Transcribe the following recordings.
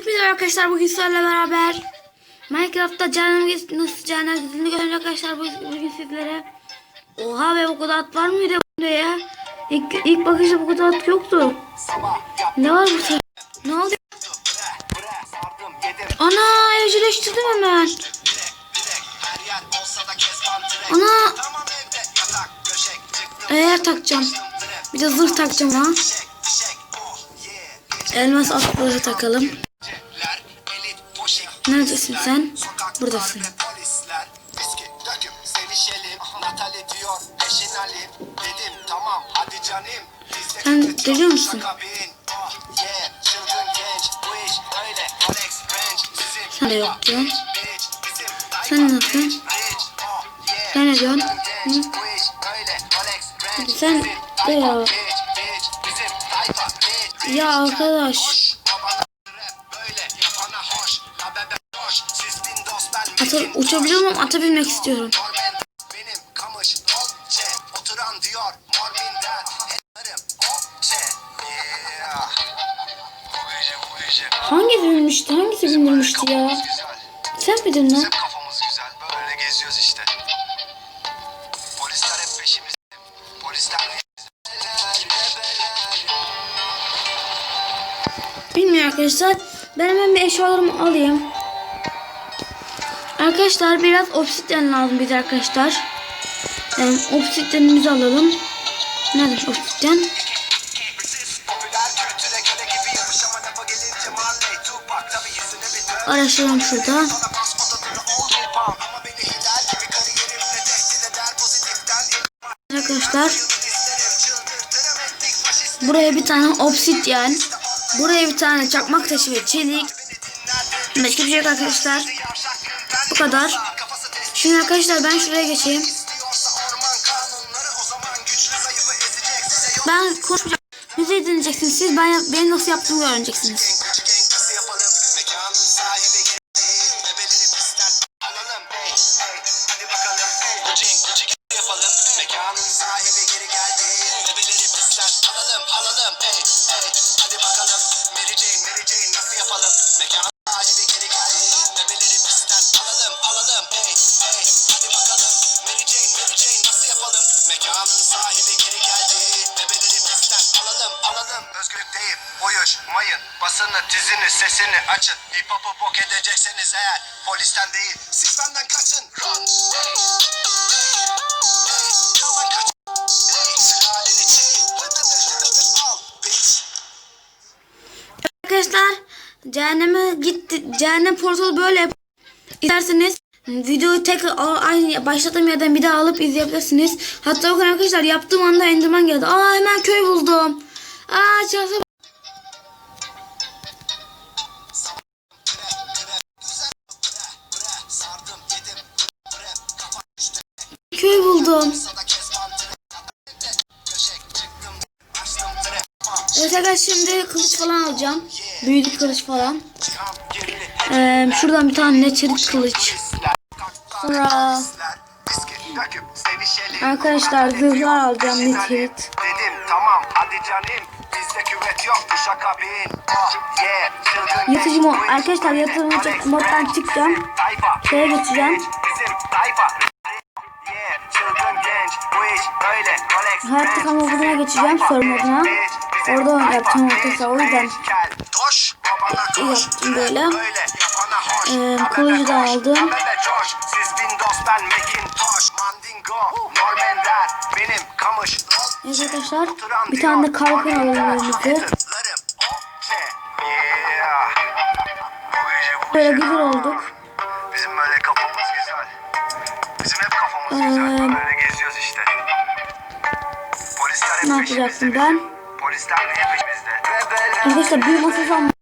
Hepinize arkadaşlar bugün sizlerle beraber Minecraft'ta cehennem nasıl cehennem gizliliğini gördüm arkadaşlar bugün, sizlere. Oha be bu kadar at var mıydı bunda ya? İlk, ilk bakışta bu kadar at yoktu. Ne var burada? Ne oldu? Ana evcilleştirdim hemen. Ana eğer takacağım. Bir de zırh takacağım ha. Elmas atları takalım. Neredesin sen? Buradasın. Sen geliyor musun? Sen de yoktun. Sen ne yapıyorsun? Sen ne diyorsun? Sen de ya. Ya arkadaş. Ata, uçabiliyor muyum? Ata binmek istiyorum. Hangi binmişti? Hangisi bindirmişti ya? Sen miydin lan? Bizim kafamız güzel böyle geziyoruz işte Polisler hep peşimizde Polisler Bilmiyorum arkadaşlar. Ben hemen bir eşyalarımı alayım. Arkadaşlar biraz obsidyen lazım bize arkadaşlar. Yani obsidyenimizi alalım. Neredemiş obsidyen? Araştıralım şurada. Arkadaşlar buraya bir tane obsidyen. Buraya bir tane çakmak taşı ve çelik. Başka bir şey yok arkadaşlar. Bu kadar. Şimdi arkadaşlar ben şuraya geçeyim. Ben konuşmayacağım. Bizi dinleyeceksiniz siz. Ben benim nasıl yaptığımı öğreneceksiniz. Hey hey hadi bakalım. Mary Jane Mary Jane nasıl yapalım? Mekanın sahibi geri geldi. Bebeleri pistten alalım alalım. Özgürlük değil uyuşmayın basını dizini sesini açın. Hip hop'u bok edecekseniz eğer. Polisten değil. Siz benden kaçın. Run. Hey. Arkadaşlar cehenneme gitti. Cehennem portalı böyle yap- İsterseniz videoyu tekrar aynı başladığım yerden bir daha alıp izleyebilirsiniz. Hatta bakın arkadaşlar yaptığım anda Enderman geldi. Aa hemen köy buldum. Aa düştü. Köy buldum. Evet arkadaşlar şimdi kılıç falan alacağım. Büyülü kılıç falan. Ee, şuradan bir tane ne çelik kılıç. Sonra arkadaşlar zırhlar alacağım çelik. Dedim tamam hadi canım. Bizde küvet şaka bin. Mod. Arkadaşlar Alex moddan çıkacağım. Şeye geçeceğim. Hayatta kalma moduna geçeceğim, soru moduna. Orada yapacağım arkadaşlar, o yüzden. Yaptım böyle. Ee, kılıcı da aldım. Windows ben Macintosh. Mandingo, Normender, benim kamış. Evet arkadaşlar bir tane de kalkan gece bu Böyle güzel olduk. Bizim böyle kafamız güzel. Bizim hep kafamız Ee, güzel. Böyle geziyoruz işte. Polisler hep Ne peşimizde ben? Polisler hep peşimizde. Arkadaşlar büyük masası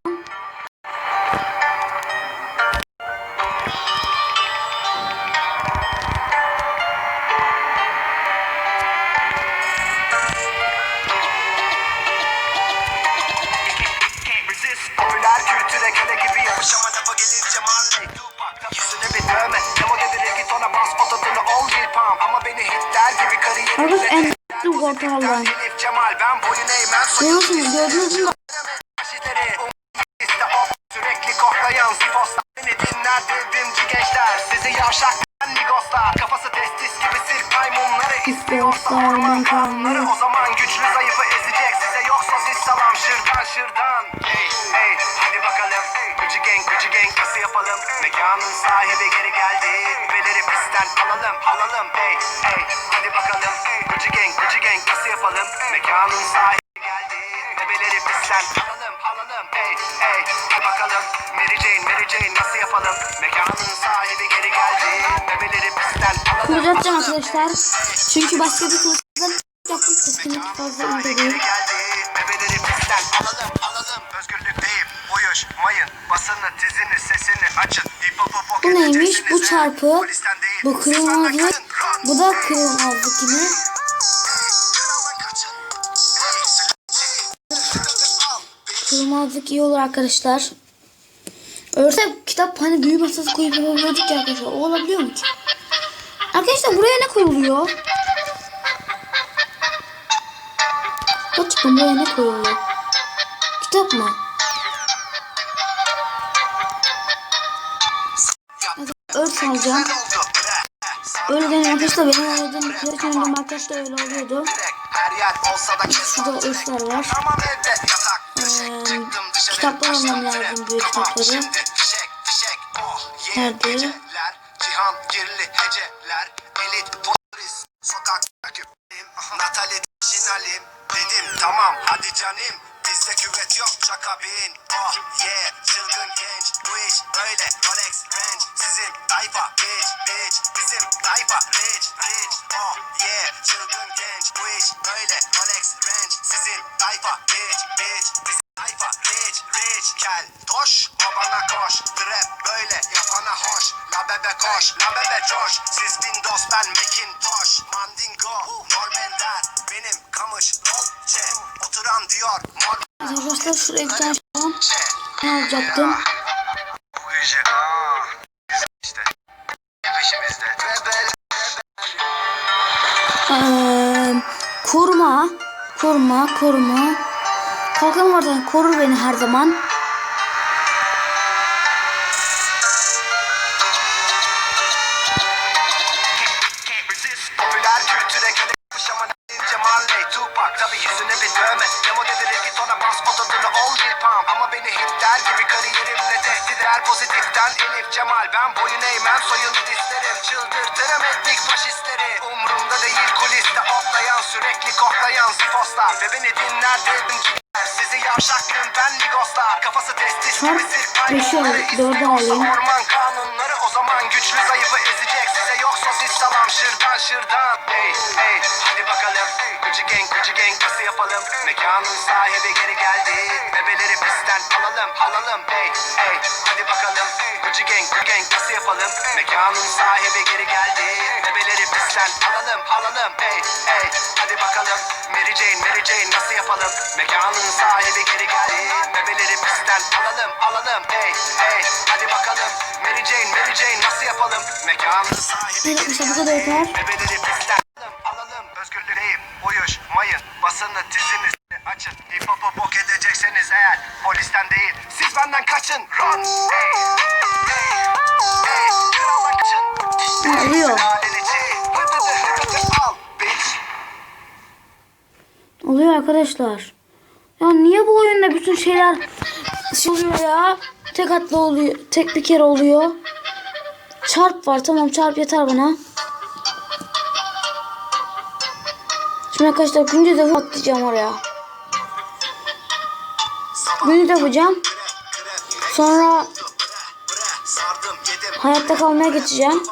İstiyorsa orman kanunu. O zaman güçlü zayıfı ezecek Size. Yoksa siz salam şırdan şırdan. Hey hey hadi bakalım. Gücü gang gücü gang nasıl yapalım. Mekanın sahibi geri geldi. Beleri pistten alalım alalım. Hey hey hadi bakalım. Gücü gang gücü gang nasıl yapalım. Mekanın sahibi Mary Jane Mary Jane nasıl yapalım. Mekanın sahibi geri geldi. Bebeleri pistten Kılıç atacağım arkadaşlar. Çünkü başka bir kılıçtan yaptım. Sesini fazla bok Bu neymiş? Bu çarpı. Bu. Run. Bu da kırmızı yine. Al. Kırmızılık iyi olur arkadaşlar. Örse kitap hani büyü masası koyup yapabiliyorduk ya arkadaşlar. O olabiliyor mu ki? Arkadaşlar buraya ne koyuluyor? Gerçekten buraya ne koyuluyor? Kitap mı? Örs alacağım. Öyle dedim arkadaşlar benim oynadığım kılıç oynadığım arkadaşlar öyle oluyordu. Şurada örsler var. Ee, kitaplar almam lazım, büyük kitapları. Nerede? Şinalim, dedim tamam hadi canım, bizde küvet yok çaka bin, oh yeah, çılgın genç, bu iş böyle, Rolex range, sizin tayfa bitch, bitch, bizim tayfa rich, rich, oh yeah, çılgın genç, bu iş böyle, Rolex range, sizin tayfa bitch, bitch, bizim tayfa kel, toş, babana koş, trap böyle, yapana hoş, la bebe koş, la bebe coş, siz Windows ben Macintosh, Mandingo, Normanler, benim kamış, Dolce, oturan diyor, mor, Arkadaşlar şuraya bir tane şey. Ne alacaktım? İşi aa, işte peşimizde. Ee, koruma. Koruma, koruma. Kalkan vardan korur beni her zaman. Eder Pozitiften Elif Cemal Ben boyun eğmem. Soyunu dizlerim Çıldırtırım etnik faşistleri. Umrumda değil kuliste otlayan Sürekli koklayan zifoslar Ve beni dinler dedim ki sizi yavşaklığın ben ligoslar. Kafası testis gibi sirk dördü İstiyorsa orman kanunları O zaman güçlü zayıfı ezecek. Size yoksa siz salam şırdan şırdan. Hey hey hadi bakalım. Gucci gang Gucci gang nasıl yapalım. Mekanın sahibi geri geldi alalım alalım Hey hey hadi bakalım Gucci gang Gucci gang nasıl yapalım Mekanın sahibi geri geldi Bebeleri pistten alalım alalım Hey hey hadi bakalım Mary Jane Mary Jane nasıl yapalım Mekanın sahibi geri geldi Bebeleri pistten alalım alalım Hey hey hadi bakalım Mary Jane Mary Jane nasıl yapalım Mekanın sahibi geri bu geldi. Bebeleri pistten alalım alalım Özgürlüğeyim uyuş mayın basını dizini açın Hip hop'u bok edecekseniz eğer Polisten değil siz benden kaçın Run hey hey hey Kraldan kaçın Ne oluyor? Arkadaşlar. Ya niye bu oyunda bütün şeyler şey oluyor ya? Tek atlı oluyor. Tek bir kere oluyor. Çarp var. Tamam çarp yeter bana. Şimdi arkadaşlar gündüz de atlayacağım oraya. Gündüz yapacağım. Sonra hayatta kalmaya geçeceğim.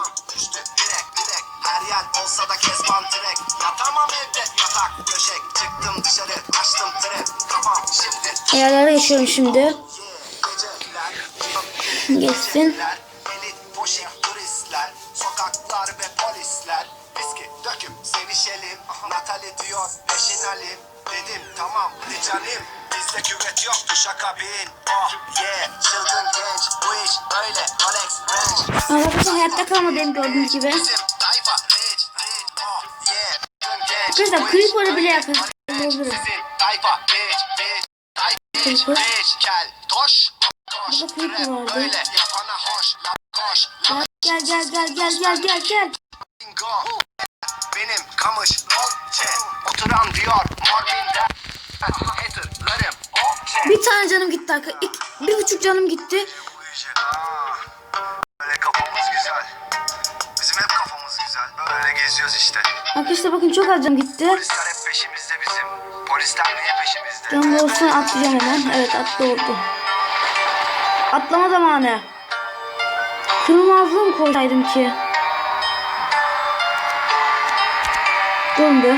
Da Yerlere geçiyorum şimdi. Geçsin. Natali diyor peşinalim Dedim tamam hadi canım Bizde küvet yoktu şaka bin. Oh yeah. Çılgın genç Bu iş öyle Rolex range Arkadaşlar hayatta kalmadığım gördüğünüz gibi. Bizim tayfa rich rich. Oh yeah. Çılgın genç Arkadaşlar Bu böyle. bile öyle, yapabilirim. Sizin tayfa rich rich. Tayfa rich Kel toş koş. Vardı. Böyle. Yapana hoş la koş Gel gel gel gel gel gel gel. Go. Benim kamış Oturan diyor Morbinde. Haterlarım Olce Bir tane canım gitti arka. İk- bir buçuk canım gitti. Böyle kafamız güzel Bizim hep kafamız güzel Böyle geziyoruz işte Arkadaşlar bakın çok az canım gitti. Polisler hep peşimizde bizim Polisler niye peşimizde Canım olsun atlayacağım hemen. Evet atla oldu. Atlama zamanı. Kırmızı mı koysaydım ki? Döndü.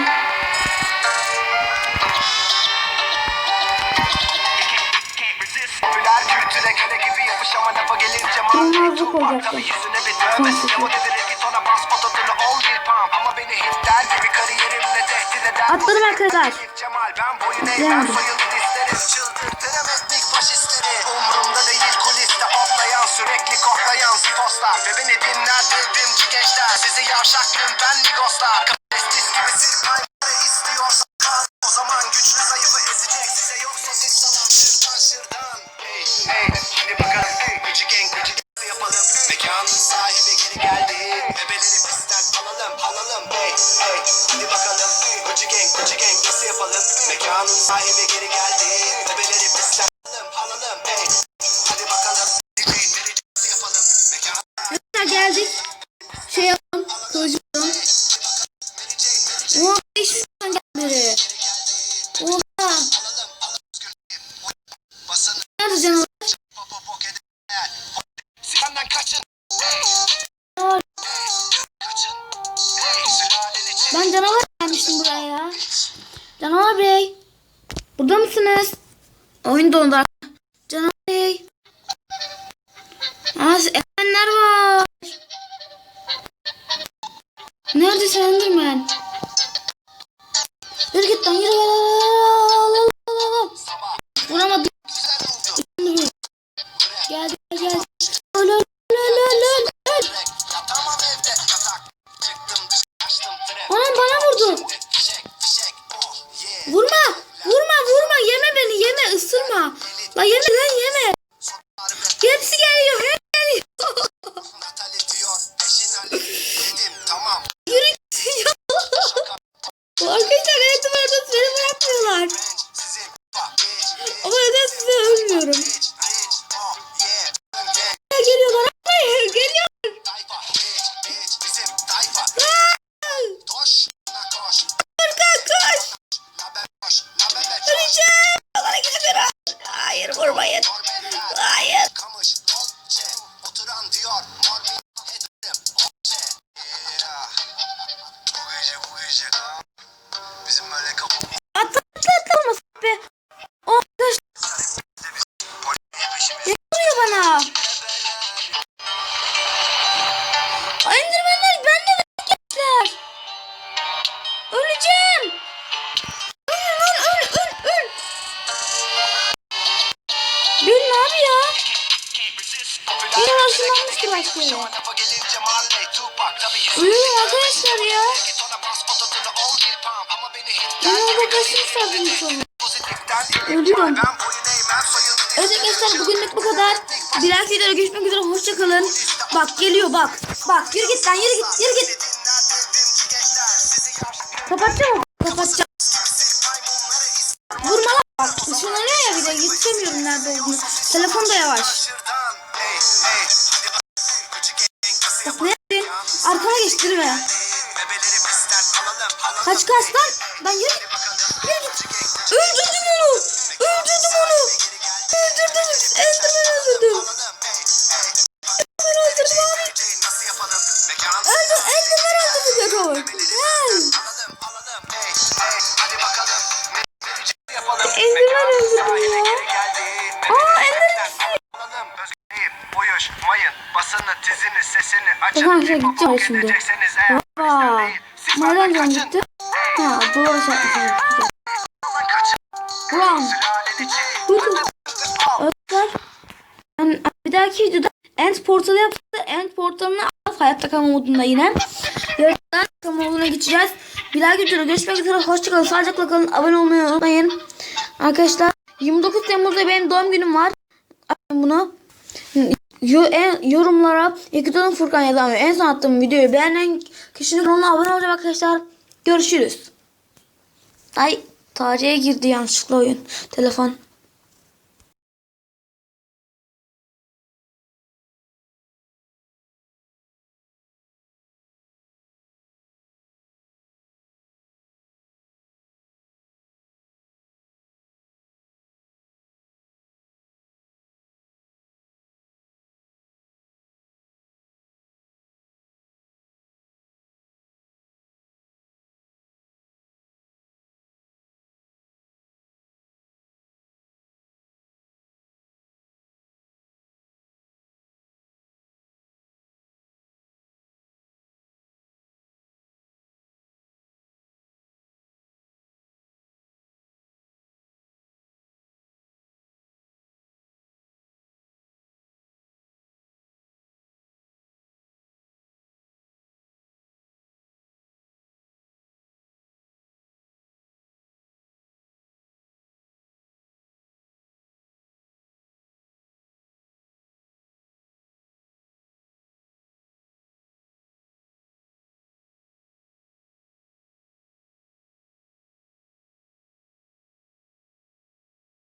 Etnik faşistleri. Umrumda değil kuliste otlayan Sürekli koklayan zipostlar Ve beni dinler devrimci gençler. Sizi yavşak lümpen ligoslar geri geldi. Bebeleri pistten alalım alalım. Hey hey. Hadi bakalım. Gıcı gang gıcı gang. Nasıl yapalım? Mekanın sahibi geri geldi. Bebeleri pistten Ben canavar gelmiştim buraya ya. Canavar Bey. Burada mısınız? Oyun dondu. Canavar Bey. Aa, Enderman var. Neredesin Enderman? Öleceğim. Öl öl öl öl öl. Gül ne yapıyor? Yine başlanmıştı başka yere. Ölüyorum arkadaşlar ya. Ama kaçtım sandım sonra. Ölüyorum. Evet arkadaşlar bugünlük bu kadar. Bir dahaki videoda görüşmek üzere. Hoşçakalın. Bak geliyor bak. Bak yürü git lan yürü git yürü git. Kapatacağım. Kapatacağım. sirk maymunları ister Vurma lan. Bak ışınlanıyor ya bir de yetişemiyorum nerede olduğunu. Telefon da yavaş. Bak ne yapayım? Arkana geçtirme. Kaç kaç lan. Ben yürü. Yürü git. Öldürdüm onu. Öldürdüm onu. Öldürdüm. Enderman öldürdüm. Hop gideceğim şimdi. Hoppa. kaçın. gitti? Ha doğru Dur dur. Özler. Ben bir dahaki videoda End portalı yaptı. End portalını al. Hayatta kalma modunda yine. Yarından kalma moduna geçeceğiz. Bir dahaki videoda görüşmek üzere. Hoşçakalın. Sağlıcakla kalın. Abone olmayı unutmayın. Arkadaşlar 29 Temmuz'da benim doğum günüm var. Açın bunu. Yorumlara ton Furkan yazan en son attığım videoyu beğenen kişinin kanalına abone olacak arkadaşlar. Görüşürüz. Ay Taci'ye girdi yanlışlıkla oyun. Telefon.